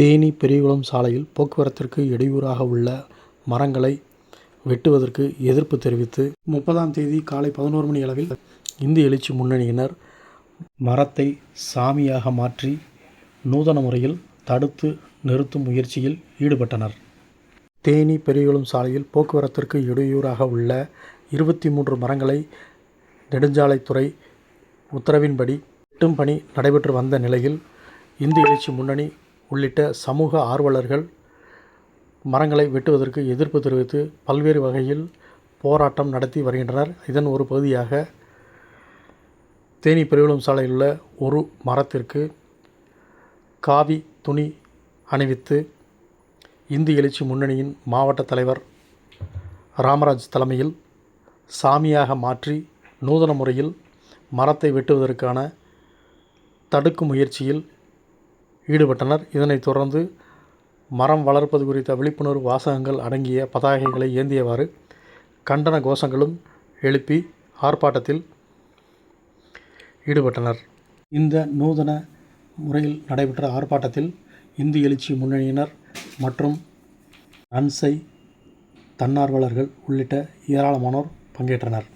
தேனி பெரியகுளம் சாலையில் போக்குவரத்திற்கு இடையூறாக உள்ள மரங்களை வெட்டுவதற்கு எதிர்ப்பு தெரிவித்து முப்பதாம் தேதி காலை பதினோரு மணி அளவில் இந்து எழுச்சி முன்னணியினர் மரத்தை சாமியாக மாற்றி நூதன முறையில் தடுத்து நிறுத்தும் முயற்சியில் ஈடுபட்டனர். தேனி பெரியகுளம் சாலையில் போக்குவரத்திற்கு இடையூறாக உள்ள இருபத்தி மூன்று மரங்களை நெடுஞ்சாலைத்துறை உத்தரவின்படி வெட்டும் பணி நடைபெற்று வந்த நிலையில் இந்து எழுச்சி முன்னணி உள்ளிட்ட சமூக ஆர்வலர்கள் மரங்களை வெட்டுவதற்கு எதிர்ப்பு தெரிவித்து பல்வேறு வகையில் போராட்டம் நடத்தி வருகின்றனர். இதன் ஒரு பகுதியாக தேனி பெரியகுளம் சாலையில் உள்ள ஒரு மரத்திற்கு காவி துணி அணிவித்து இந்து எழுச்சி முன்னணியின் மாவட்ட தலைவர் ராமராஜ் தலைமையில் சாமியாக மாற்றி நூதன முறையில் மரத்தை வெட்டுவதற்கான தடுக்கும் முயற்சியில் ஈடுபட்டனர். இதனைத் தொடர்ந்து மரம் வளர்ப்பது குறித்த விழிப்புணர்வு வாசகங்கள் அடங்கிய பதாகைகளை ஏந்தியவாறு கண்டன கோஷங்களும் எழுப்பி ஆர்ப்பாட்டத்தில் ஈடுபட்டனர். இந்த நூதன முறையில் நடைபெற்ற ஆர்ப்பாட்டத்தில் இந்து எழுச்சி முன்னணியினர் மற்றும் அன்சை தன்னார்வலர்கள் உள்ளிட்ட ஏராளமானோர் பங்கேற்றனர்.